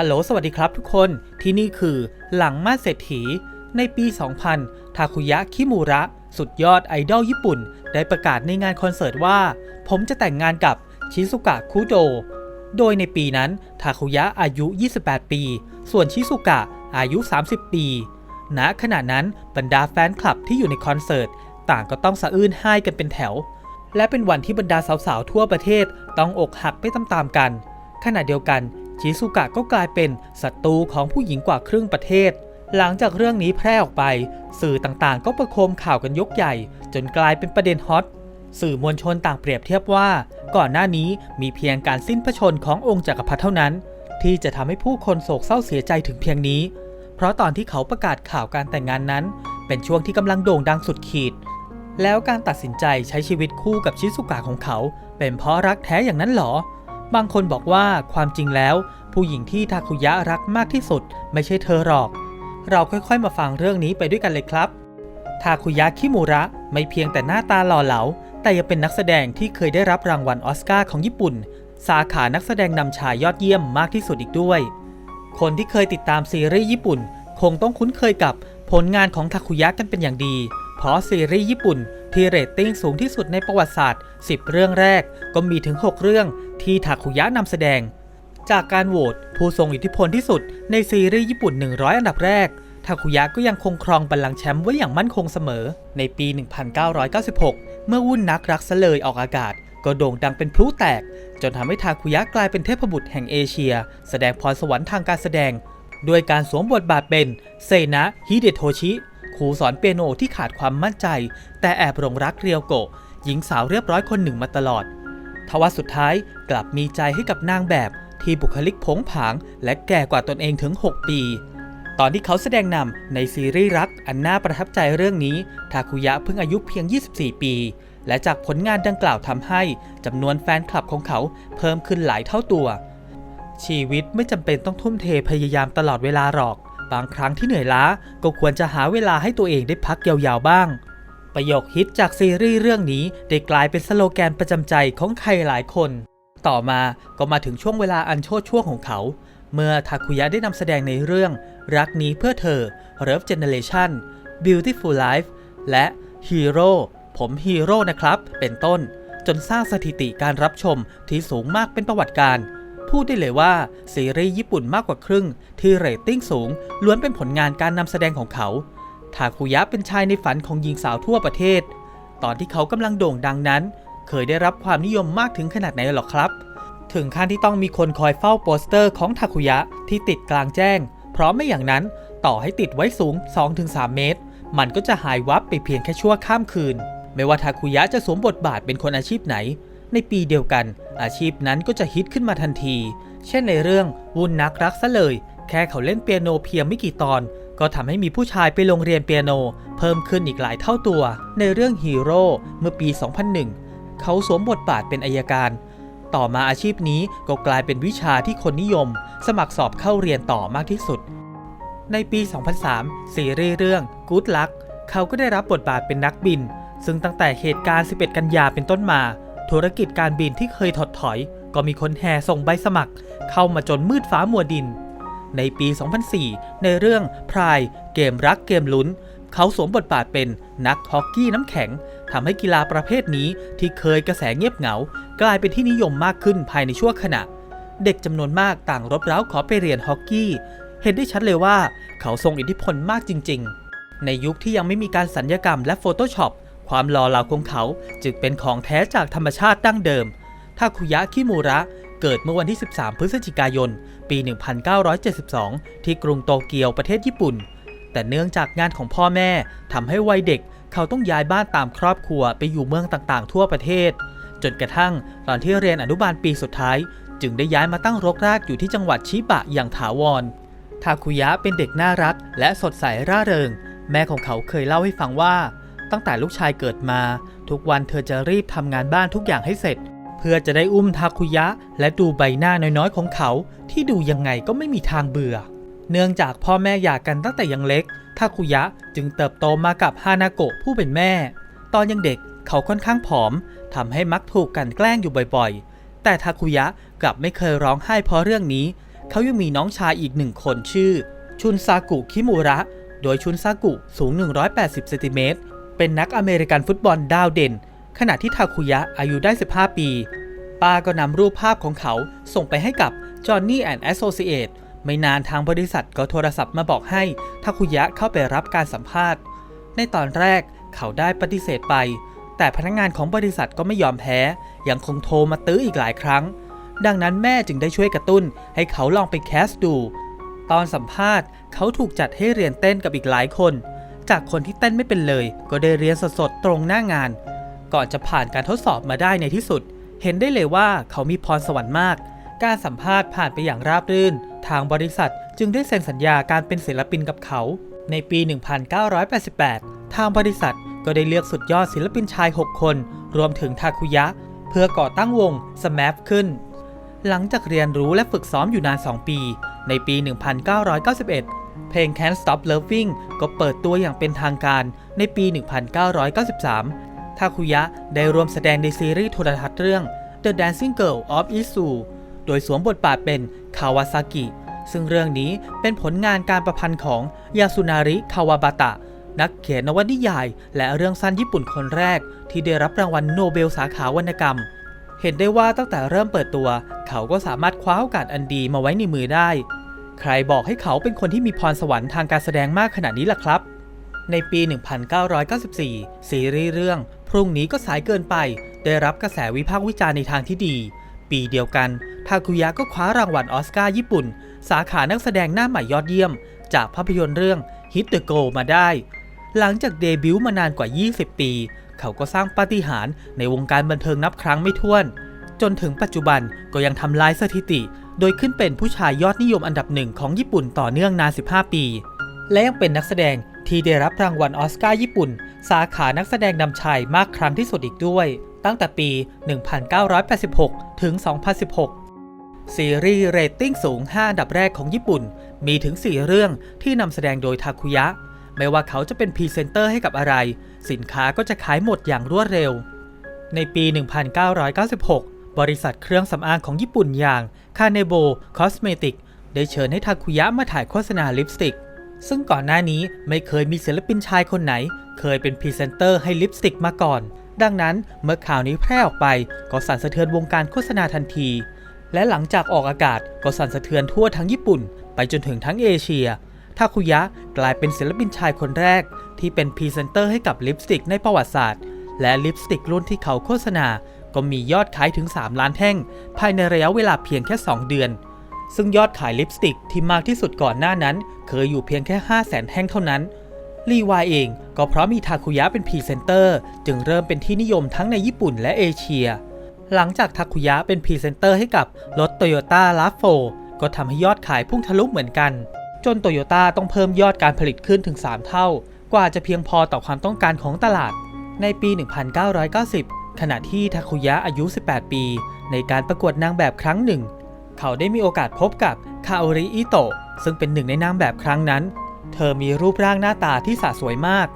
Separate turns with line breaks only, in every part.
ฮัลโหลสวัสดีครับทุกคนที่นี่คือหลังมาเศรษฐี ในปี 2000 ทาคุยะคิมูระ สุดยอดไอดอลญี่ปุ่น ได้ประกาศในงานคอนเสิร์ตว่า ผมจะแต่งงานกับชิซุกะคุโด โดยในปีนั้นทาคุยะอายุ 28 ปี ส่วนชิซุกะอายุ 30 ปีณขณะนั้นบรรดาแฟนคลับที่อยู่ในคอนเสิร์ต ต่างก็ต้องสะอื้นไห้กันเป็นแถว และเป็นวันที่บรรดาสาวๆทั่วประเทศต้องอกหักไปตามๆกัน ขณะเดียวกัน ชิซุกะก็กลายเป็นศัตรูของผู้หญิงกว่าครึ่งประเทศ หลังจากเรื่องนี้แพร่ออกไป สื่อต่างๆ ก็ประโคมข่าวกันยกใหญ่ จนกลายเป็นประเด็นฮอตสื่อมวลชนต่างเปรียบเทียบว่า ก่อนหน้านี้มีเพียงการสิ้นพระชนม์ขององค์จักรพรรดิเท่านั้น ที่จะทำให้ผู้คนโศกเศร้าเสียใจถึงเพียงนี้ เพราะตอนที่เขาประกาศข่าวการแต่งงานนั้น เป็นช่วงที่กำลังโด่งดังสุดขีด แล้วการตัดสินใจใช้ชีวิตคู่กับชิซุกะของเขา เป็นเพราะรักแท้อย่างนั้นหรอ บางคนบอกว่าความจริงแล้ว ผู้หญิงที่ทาคุยะรักมากที่สุด ไม่ใช่เธอหรอก เราค่อยๆมาฟังเรื่องนี้ไปด้วยกันเลยครับทาคุยะคิมูระไม่เพียงแต่หน้าตาหล่อเหลา แต่ยังเป็นนักแสดงที่เคยได้รับรางวัลออสการ์ของญี่ปุ่น สาขานักแสดงนำชายยอดเยี่ยมมากที่สุดอีกด้วย คนที่เคยติดตามซีรีส์ญี่ปุ่น คงต้องคุ้นเคยกับผลงานของทาคุยะกันเป็นอย่างดี เพราะซีรีส์ญี่ปุ่น ที่เรตติ้งสูงที่สุดในประวัติศาสตร์ 10 เรื่องแรก ก็มีถึง 6 เรื่องที่ทาคุยะนำแสดง จากการโหวตผู้ทรงอิทธิพลที่สุดในซีรีส์ญี่ปุ่น 100 อันดับแรกทาคุยะก็ยังคงครองบัลลังก์แชมป์ไว้อย่างมั่นคงเสมอ ในปี 1996 เมื่อวุ่นนักรักซะเลยออกอากาศ ก็โด่งดังเป็นพลุแตก จนทำให้ทาคุยะกลายเป็นเทพบุตรแห่งเอเชีย แสดงพรสวรรค์ทางการแสดง ด้วยการสวมบทบาทเป็นเซนะฮิเดโทชิ ครูสอนเปียโนที่ขาดความมั่นใจ แต่แอบหลงรักเรียวโกะหญิงสาวเรียบร้อยคนหนึ่งมาตลอด ทว่าสุดท้ายกลับมีใจให้กับนางแบบที่บุคลิกผงผาง และแก่กว่าตนเองถึง 6 ปี ตอนที่เขาแสดงนำในซีรีส์รักอันน่าประทับใจเรื่องนี้ ทาคุยะเพิ่งอายุเพียง 24 ปี และจากผลงานดังกล่าวทำให้จำนวนแฟนคลับของเขาเพิ่มขึ้นหลายเท่าตัว ชีวิตไม่จำเป็นต้องทุ่มเทพยายามตลอดเวลาหรอก บางครั้งที่เหนื่อยล้าก็ควรจะหาเวลาให้ตัวเองได้พักยาวๆบ้าง ประโยคฮิตจากซีรีส์เรื่องนี้ได้กลายเป็นสโลแกนประจำใจของใครหลายคน ต่อมาก็มาถึงช่วงเวลาอันโชดช่วงของเขา เมื่อทาคุยะได้นำแสดงในเรื่อง รักนี้เพื่อเธอ Love Generation Beautiful Life และ Hero ผมฮีโร่นะครับ เป็นต้น จนสร้างสถิติการรับชมที่สูงมากเป็นประวัติการ พูดได้เลยว่าซีรีส์ญี่ปุ่นมากกว่าครึ่ง ที่เรตติ้งสูง ล้วนเป็นผลงานการนำแสดงของเขา ทาคุยะเป็นชายในฝันของหญิงสาวทั่วประเทศ ตอนที่เขากำลังโด่งดังนั้น เคยได้รับความนิยมมากถึงขนาดไหนหรอครับ ถึงขั้นที่ต้องมีคนคอยเฝ้าโปสเตอร์ของทาคุยะที่ติดกลางแจ้ง เพราะไม่อย่างนั้นต่อให้ติดไว้สูง 2-3 เมตร มันก็จะหายวับไปเพียงแค่ชั่วข้ามคืน ไม่ว่าทาคุยะจะสวมบทบาทเป็นคนอาชีพไหน ในปีเดียวกัน อาชีพนั้นก็จะฮิตขึ้นมาทันที เช่นในเรื่องวุ่นนักรักซะเลย แค่เขาเล่นเปียโนเพียงไม่กี่ตอน ก็ทำให้มีผู้ชายไปโรงเรียนเปียโน เพิ่มขึ้นอีกหลายเท่าตัว ในเรื่องฮีโร่เมื่อปี 2001 เขาสวมบทบาทเป็นอายการ ต่อมาอาชีพนี้ก็กลายเป็นวิชาที่คนนิยม สมัครสอบเข้าเรียนต่อมากที่สุด ในปี 2003 ซีรีส์เรื่อง Good Luck เขาก็ได้รับบทบาทเป็นนักบิน ซึ่งตั้งแต่เหตุการณ์ 11 กันยาเป็นต้นมา ธุรกิจการบินที่เคยถดถอย ก็มีคนแห่ส่งใบสมัคร เข้ามาจนมืดฟ้ามัวดิน ในปี 2004 ในเรื่องพรายเกมรักเกมลุ้น เขาสวมบทบาทเป็นนักฮอกกี้น้ำแข็งทำให้กีฬาประเภทนี้ที่เคยกระแสเงียบเหงา กลายเป็นที่นิยมมากขึ้นภายในชั่วขณะ เด็กจำนวนมากต่างรบเร้าขอไปเรียนฮอกกี้ เห็นได้ชัดเลยว่า เขาทรงอิทธิพลมากจริง ๆ ในยุคที่ยังไม่มีการสัญญกรรมและ Photoshop ความหล่อเหลาของเขาจึงเป็นของแท้จากธรรมชาติดั้งเดิมทาคุยะคิมูระเกิดเมื่อวันที่ 13 พฤศจิกายน ปี 1972 ที่กรุงโตเกียวประเทศญี่ปุ่น แต่เนื่องจากงานของพ่อแม่ทำให้วัยเด็กเขาต้องย้ายบ้านตามครอบครัวไปอยู่เมืองต่างๆ ทั่วประเทศ จนกระทั่งตอนที่เรียนอนุบาลปีสุดท้าย จึงได้ย้ายมาตั้งรกรากอยู่ที่จังหวัดชิบะอย่างถาวร ทาคุยะเป็นเด็กน่ารัก และสดใสร่าเริง แม่ของเขาเคยเล่าให้ฟังว่า ตั้งแต่ลูกชายเกิดมา ทุกวันเธอจะรีบทำงานบ้านทุกอย่างให้เสร็จ เพื่อจะได้อุ้มทาคุยะ และดูใบหน้าน้อยๆของเขาที่ดูยังไงก็ไม่มีทางเบื่อ เนื่องจากพ่อแม่หย่ากันตั้งแต่ยังเล็กทาคุยะจึงเติบโตมากับฮานาโกะผู้เป็นแม่ ตอนยังเด็กเขาค่อนข้างผอมทำให้มักถูกกันแกล้งอยู่บ่อยๆ แต่ทาคุยะกลับไม่เคยร้องไห้เพราะเรื่องนี้ เขายังมีน้องชายอีกหนึ่งคนชื่อ ชุนซากุคิมูระ โดยชุนซากุสูง 180 เซนติเมตร เป็นนักอเมริกันฟุตบอลดาวเด่น ขณะที่ทาคุยะอายุได้ 15 ปี ป้าก็นำรูปภาพของเขาส่งไปให้กับ Johnny and Associate ไม่นานทางบริษัทก็โทรศัพท์มาบอกให้ทาคุยะเข้าไปรับการสัมภาษณ์ ในตอนแรกเขาได้ปฏิเสธไป แต่พนักงานของบริษัทก็ไม่ยอมแพ้ยังคงโทรมาตื้ออีกหลายครั้ง ดังนั้นแม่จึงได้ช่วยกระตุ้น ให้เขาลองไปแคสดู ตอนสัมภาษณ์เขาถูกจัดให้เรียนเต้นกับอีกหลายคน จากคนที่เต้นไม่เป็นเลย ก็ได้เรียนสดๆตรงหน้างาน ก่อนจะผ่านการทดสอบมาได้ในที่สุด เห็นได้เลยว่าเขามีพรสวรรค์มาก การสัมภาษณ์ผ่านไปอย่างราบรื่น ทางบริษัทจึงได้เซ็นสัญญาการเป็นศิลปินกับเขา ในปี 1988 ทางบริษัทก็ได้เลือกสุดยอดศิลปินชาย 6 คน รวมถึงทาคุยะ เพื่อก่อตั้งวง SMAP ขึ้น หลังจากเรียนรู้และฝึกซ้อมอยู่นาน 2 ปี ในปี 1991 เพลง Can't Stop Loving ก็เปิดตัวอย่างเป็นทางการในปี 1993 ทาคุยะได้ร่วมแสดงในซีรีส์โทรทัศน์เรื่อง The Dancing Girl of Izu โดยสวมบทบาทเป็นคาวาซากิ ซึ่งเรื่องนี้เป็นผลงานการประพันธ์ของยาสุนาริ คาวาบาตะ นักเขียนนวนิยาย และเรื่องสั้นญี่ปุ่นคนแรก ที่ได้รับรางวัลโนเบลสาขาวรรณกรรม เห็นได้ว่าตั้งแต่เริ่มเปิดตัว เขาก็สามารถคว้าโอกาสอันดีมาไว้ในมือได้ ใครบอกให้เขาเป็นคนที่มีพรสวรรค์ทางการแสดงมากขนาดนี้ล่ะครับ ในปี 1994 ซีรีส์เรื่อง พรุ่งนี้ก็สายเกินไป ได้รับกระแสวิพากษ์วิจารณ์ในทางที่ดี ปีเดียวกันทาคุยะก็คว้ารางวัลออสการ์ญี่ปุ่น สาขานักแสดงหน้าใหม่ยอดเยี่ยม จากภาพยนตร์เรื่อง Hit the Go มาได้ หลังจากเดบิวต์มานานกว่า 20 ปี เขาก็สร้างปาฏิหาริย์ในวงการบันเทิงนับครั้งไม่ถ้วน จนถึงปัจจุบันก็ยังทำลายสถิติ โดยขึ้นเป็นผู้ชายยอดนิยมอันดับหนึ่งของญี่ปุ่นต่อเนื่องนาน 15 ปี และยังเป็นนักแสดงที่ได้รับรางวัลออสการ์ญี่ปุ่น สาขานักแสดงนำชายมากครั้งที่สุดอีกด้วย ตั้งแต่ปี 1986 ถึง 2016 ซีรีส์เรตติ้งสูง 5 อันดับแรกของญี่ปุ่น มีถึง 4 เรื่องที่นำแสดงโดยทาคุยะ ไม่ว่าเขาจะเป็นพรีเซนเตอร์ให้กับอะไร สินค้าก็จะขายหมดอย่างรวดเร็ว ในปี 1996 บริษัทเครื่องสำอางของญี่ปุ่นอย่างคาเนโบคอสเมติกได้เชิญให้ทาคุยะมาถ่ายโฆษณาลิปสติก ซึ่งก่อนหน้านี้ไม่เคยมีศิลปินชายคนไหน เคยเป็นพรีเซนเตอร์ให้ลิปสติกมาก่อน ดังนั้นเมื่อข่าวนี้แพร่ออกไปก็สั่นสะเทือนวงการโฆษณาทันที และหลังจากออกอากาศก็สั่นสะเทือนทั่วทั้งญี่ปุ่น ไปจนถึงทั้งเอเชียทาคุยะกลายเป็นศิลปินชายคนแรก ที่เป็นพรีเซนเตอร์ให้กับลิปสติกในประวัติศาสตร์ และลิปสติกรุ่นที่เขาโฆษณา ก็มียอดขายถึง 3 ล้านแท่ง ภายในระยะเวลาเพียงแค่ 2 เดือน ซึ่งยอดขายลิปสติกที่มากที่สุดก่อนหน้านั้น เคยอยู่เพียงแค่ 5 0 0 0 0 0แท่งเท่านั้นรีวายเองก็เพราะมีทาคุยะเป็นพรีเซนเตอร์ จึงเริ่มเป็นที่นิยมทั้งในญี่ปุ่นและเอเชีย หลังจากทาคุยะเป็นพรีเซนเตอร์ให้กับรถโตโยต้าลาโฟก็ทำให้ยอดขายพุ่งทะลุเหมือนกัน จนโตโยต้าต้องเพิ่มยอดการผลิตขึ้นถึง 3 เท่า กว่าจะเพียงพอต่อความต้องการของตลาด ในปี 1990 ขณะที่ทาคุยะอายุ 18 ปี ในการประกวดนางแบบครั้งหนึ่ง เขาได้มีโอกาสพบกับคาโอริอิโตะซึ่งเป็นหนึ่งในนางแบบครั้งนั้น เธอมีรูปร่างหน้าตาที่สะสวยมาก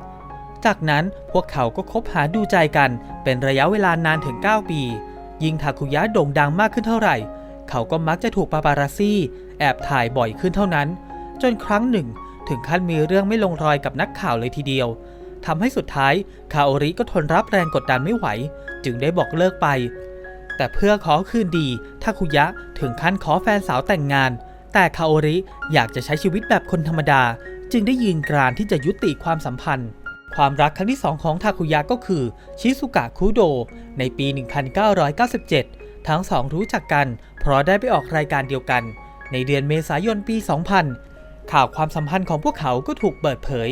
จากนั้นพวกเขาก็คบหาดูใจกันเป็นระยะเวลานานถึง 9 ปี ยิ่งทาคุยะโด่งดังมากขึ้นเท่าไหร่ เขาก็มักจะถูกปาปาราซี่ แอบถ่ายบ่อยขึ้นเท่านั้น จนครั้งหนึ่ง ถึงขั้นมีเรื่องไม่ลงรอยกับนักข่าวเลยทีเดียวทำให้สุดท้ายคาโอริก็ทนรับแรงกดดันไม่ไหว จึงได้บอกเลิกไป แต่เพื่อขอคืนดีทาคุยะถึงขั้นขอแฟนสาวแต่งงาน แต่คาโอริอยากจะใช้ชีวิตแบบคนธรรมดา จึงได้ยืนกรานที่จะยุติความสัมพันธ์ ความรักครั้งที่สองของทาคุยะก็คือชิซุกะคุโด ในปี 1997 ทั้งสองรู้จักกัน เพราะได้ไปออกรายการเดียวกัน ในเดือนเมษายนปี 2000 ข่าวความสัมพันธ์ของพวกเขาก็ถูกเปิดเผย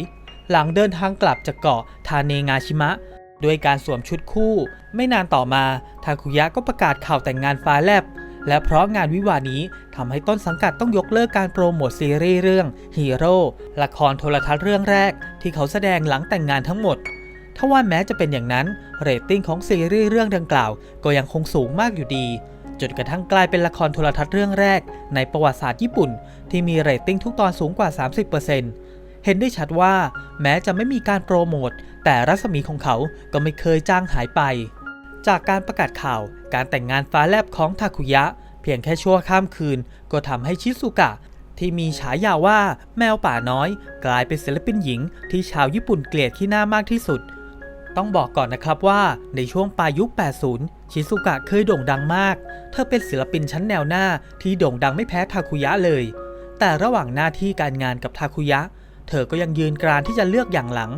หลังเดินทางกลับจากเกาะทาเนงาชิมะ ด้วยการสวมชุดคู่ ไม่นานต่อมาทาคุยะก็ประกาศข่าวแต่งงานฟ้าแลบ และเพราะงานวิวานี้ทำให้ต้นสังกัดต้องยกเลิกการโปรโมทซีรีส์เรื่องฮีโร่ละครโทรทัศน์เรื่องแรก ที่เขาแสดงหลังแต่งงานทั้งหมดทว่าแม้จะเป็นอย่างนั้น เรตติ้งของซีรีส์เรื่องดังกล่าว ก็ยังคงสูงมากอยู่ดี จนกระทั่งกลายเป็นละครโทรทัศน์เรื่องแรก ในประวัติศาสตร์ญี่ปุ่น ที่มีเรตติ้งทุกตอนสูงกว่า 30%เเห็นได้ชัดว่าแม้จะไม่มีการโปรโมท แต่รัศมีของเขาก็ไม่เคยจางหายไป จากการประกาศข่าวการแต่งงานฟ้าแลบของทาคุยะ เพียงแค่ชั่วข้ามคืน ก็ทำให้ชิซุกะ ที่มีฉายาว่าแมวป่าน้อย กลายเป็นศิลปินหญิง ที่ชาวญี่ปุ่นเกลียดขี้หน้ามากที่สุด ต้องบอกก่อนนะครับว่าในช่วงปลายยุค 80 ชิซุกะเคยโด่งดังมาก เธอเป็นศิลปินชั้นแนวหน้าที่โด่งดังไม่แพ้ทาคุยะเลย แต่ระหว่างหน้าที่การงานกับทาคุยะเธอก็ยังยืนกรานที่จะเลือกอย่างหลัง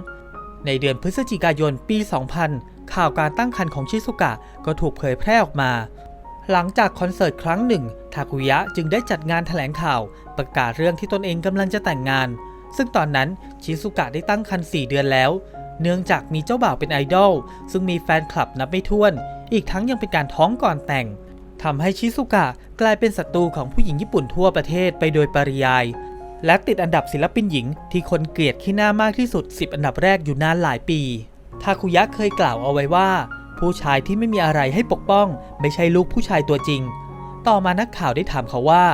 ในเดือนพฤศจิกายนปี 2000 ข่าวการตั้งครรภ์ของชิซุกะก็ถูกเผยแพร่ออกมา หลังจากคอนเสิร์ตครั้งหนึ่ง ทาคุยะจึงได้จัดงานแถลงข่าว ประกาศเรื่องที่ตนเองกำลังจะแต่งงาน ซึ่งตอนนั้นชิซุกะได้ตั้งครรภ์4เดือนแล้ว เนื่องจากมีเจ้าบ่าวเป็นไอดอลซึ่งมีแฟนคลับนับไม่ถ้วน อีกทั้งยังเป็นการท้องก่อนแต่งทำให้ชิซุกะกลายเป็นศัตรูของผู้หญิงญี่ปุ่นทั่วประเทศไปโดยปริยาย และติดอันดับศิลปินหญิงที่คนเกลียดขี้หน้ามากที่สุด 10 อันดับแรกอยู่นานหลายปี ทาคุยะเคยกล่าวเอาไว้ว่า ผู้ชายที่ไม่มีอะไรให้ปกป้อง ไม่ใช่ลูกผู้ชายตัวจริง ต่อมานักข่าวได้ถามเขาว่า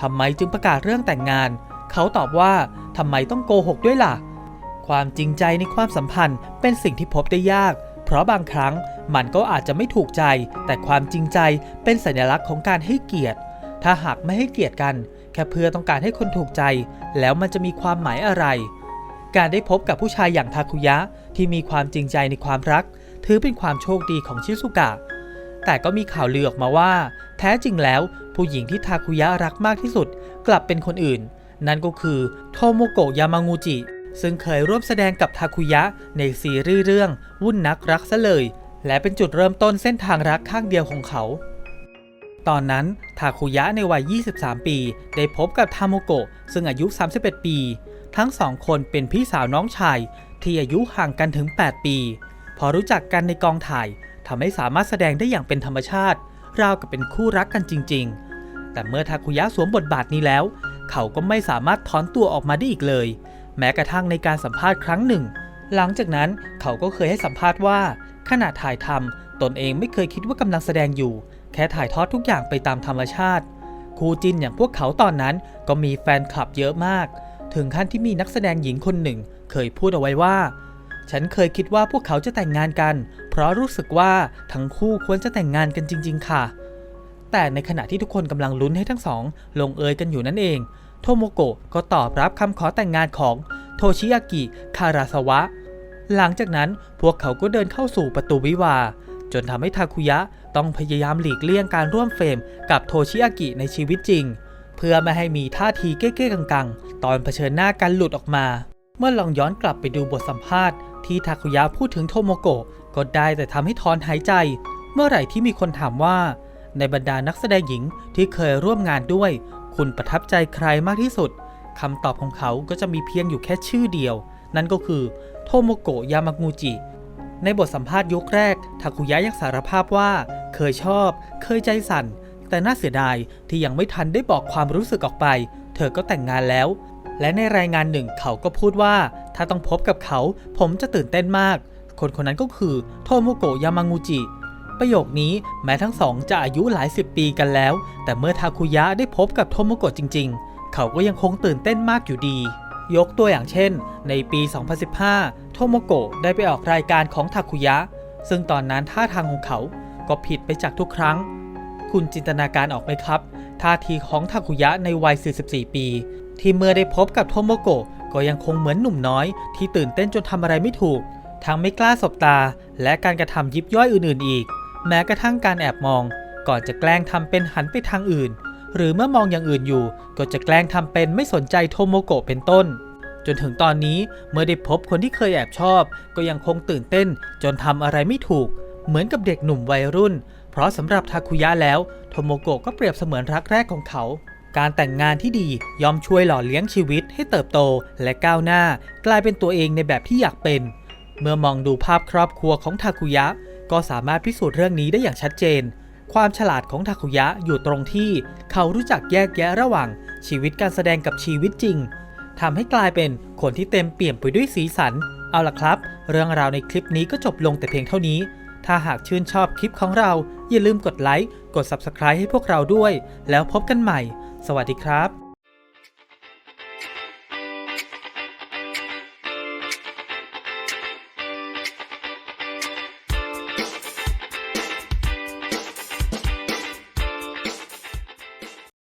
ทำไมจึงประกาศเรื่องแต่งงาน เขาตอบว่าทำไมต้องโกหกด้วยล่ะ ความจริงใจในความสัมพันธ์เป็นสิ่งที่พบได้ยาก เพราะบางครั้งมันก็อาจจะไม่ถูกใจ แต่ความจริงใจเป็นสัญลักษณ์ของการให้เกียรติ ถ้าหากไม่ให้เกียรติกัน แค่เพื่อต้องการให้คนถูกใจ แล้วมันจะมีความหมายอะไร การได้พบกับผู้ชายอย่างทาคุยะที่มีความจริงใจในความรัก ถือเป็นความโชคดีของชิซุกะ แต่ก็มีข่าวลือออกมาว่า แท้จริงแล้วผู้หญิงที่ทาคุยะรักมากที่สุด กลับเป็นคนอื่น นั่นก็คือโทโมโกะยามางูจิ ซึ่งเคยร่วมแสดงกับทาคุยะในซีรีส์เรื่องวุ่นนักรักซะเลย และเป็นจุดเริ่มต้นเส้นทางรักข้างเดียวของเขา ตอนนั้นทาคุยะในวัย 23 ปี ได้พบกับทาโมโกะซึ่งอายุ 31 ปี ทั้งสองคนเป็นพี่สาวน้องชาย ที่อายุห่างกันถึง 8 ปี พอรู้จักกันในกองถ่ายทำให้สามารถแสดงได้อย่างเป็นธรรมชาติ ราวกับเป็นคู่รักกันจริง ๆ แต่เมื่อทาคุยะสวมบทบาทนี้แล้ว เขาก็ไม่สามารถถอนตัวออกมาได้อีกเลย แม้กระทั่งในการสัมภาษณ์ครั้งหนึ่ง หลังจากนั้นเขาก็เคยให้สัมภาษณ์ว่าขณะถ่ายทำ ตนเองไม่เคยคิดว่ากำลังแสดงอยู่ แค่ถ่ายทอดทุกอย่างไปตามธรรมชาติ คู่จินอย่างพวกเขาตอนนั้นก็มีแฟนคลับเยอะมาก ถึงขั้นที่มีนักแสดงหญิงคนหนึ่ง เคยพูดเอาไว้ว่า ฉันเคยคิดว่าพวกเขาจะแต่งงานกัน เพราะรู้สึกว่าทั้งคู่ควรจะแต่งงานกันจริง ๆ ค่ะ แต่ในขณะที่ทุกคนกำลังลุ้นให้ทั้งสอง ลงเอยกันอยู่นั่นเอง โทโมโกะก็ตอบรับคำขอแต่งงานของโทชิยากิ คาราสวะ หลังจากนั้นพวกเขาก็เดินเข้าสู่ประตูวิวา จนทำให้ทาคุยะต้องพยายามหลีกเลี่ยงการร่วมเฟรมกับโทชิยากิในชีวิตจริง เพื่อไม่ให้มีท่าทีเก้ๆกังๆ ตอนเผชิญหน้ากันหลุดออกมา เมื่อลองย้อนกลับไปดูบทสัมภาษณ์ที่ทาคุยะพูดถึงโทโมโกะก็ได้แต่ทำให้ถอนหายใจ เมื่อไหร่ที่มีคนถามว่า ในบรรดานักแสดงหญิงที่เคยร่วมงานด้วย คุณประทับใจใครมากที่สุดคำตอบของเขาก็จะมีเพียงอยู่แค่ชื่อเดียว นั่นก็คือโทโมโกะยามางูจิ ในบทสัมภาษณ์ยกแรก ทาคุยะยังสารภาพว่า เคยชอบ เคยใจสั่น แต่น่าเสียดายที่ยังไม่ทันได้บอกความรู้สึกออกไป เธอก็แต่งงานแล้ว และในรายงานหนึ่งเขาก็พูดว่า ถ้าต้องพบกับเขา ผมจะตื่นเต้นมาก คนคนนั้นก็คือโทโมโกะยามางูจิ ประโยคนี้แม้ทั้งสองจะอายุหลายสิบปีกันแล้ว แต่เมื่อทาคุยะได้พบกับโทโมโกะจริง ๆ เขาก็ยังคงตื่นเต้นมากอยู่ดี ยกตัวอย่างเช่น ในปี 2015 โทโมโกะได้ไปออกรายการของทาคุยะ ซึ่งตอนนั้นท่าทางของเขาก็ผิดไปจากทุกครั้ง คุณจินตนาการออกไหมครับ ท่าทีของทาคุยะในวัย 44 ปี ที่เมื่อได้พบกับโทโมโกะก็ยังคงเหมือนหนุ่มน้อย ที่ตื่นเต้นจนทำอะไรไม่ถูก ทั้งไม่กล้าสบตา และการกระทำยิบย่อยอื่นๆ อีก แม้กระทั่งการแอบมอง ก่อนจะแกล้งทำเป็นหันไปทางอื่น หรือเมื่อมองอย่างอื่นอยู่ ก็จะแกล้งทำเป็นไม่สนใจโทโมโกะเป็นต้น จนถึงตอนนี้เมื่อได้พบคนที่เคยแอบชอบ ก็ยังคงตื่นเต้น จนทำอะไรไม่ถูก เหมือนกับเด็กหนุ่มวัยรุ่น เพราะสำหรับทาคุยะแล้วโทโมโกะก็เปรียบเสมือนรักแรกของเขา การแต่งงานที่ดียอมช่วยหล่อเลี้ยงชีวิตให้เติบโตและก้าวหน้า กลายเป็นตัวเองในแบบที่อยากเป็น เมื่อมองดูภาพครอบครัวของทาคุยะ ก็สามารถพิสูจน์เรื่องนี้ได้อย่างชัดเจน ความฉลาดของทาคุยะอยู่ตรงที่ เขารู้จักแยกแยะระหว่างชีวิตการแสดงกับชีวิตจริง ทำให้กลายเป็นคนที่เต็มเปี่ยมไปด้วยสีสัน เอาล่ะครับ เรื่องราวในคลิปนี้ก็จบลงแต่เพียงเท่านี้ ถ้าหากชื่นชอบคลิปของเรา อย่าลืมกดไลค์ กด Subscribe ให้พวกเราด้วย แล้วพบกันใหม่ สวัสดีครับ